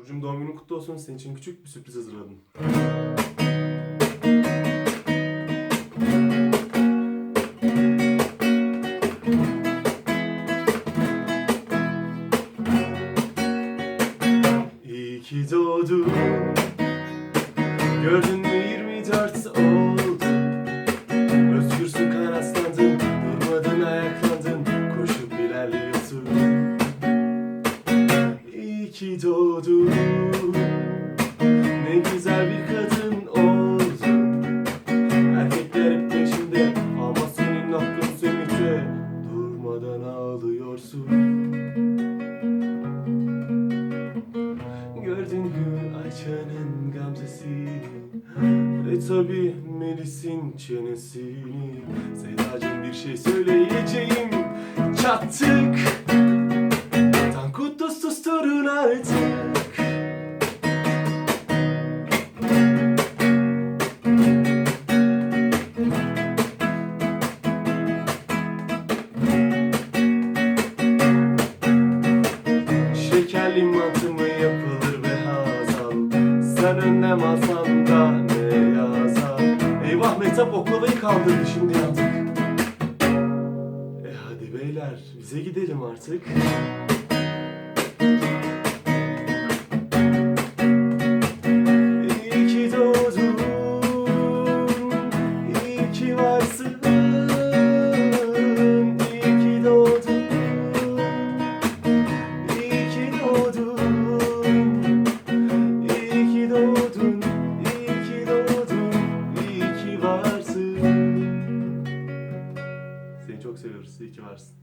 Burcu'm doğum günün kutlu olsun. Senin için küçük bir sürpriz hazırladım. İyi ki doğdun Gördün mü 24 oldu ki doğdun. Ne güzel bir kadın oldun. Erkekler hep peşinde Ama senin aklın sönükte Durmadan ağlıyorsun. Gördün mü Ayça'nın gamzesini Ve tabi Melis'in çenesini. Sedacığım bir şey söyleyeceğim. Çattık susturun artık. Şekerli mantı mı yapılır be Hazal. Sen önlem alsan da ne yazar? Eyvah Mehtap oklavayı kaldırdı şimdi yandık E hadi beyler bize gidelim artık seviyoruz. İyi ki varsın.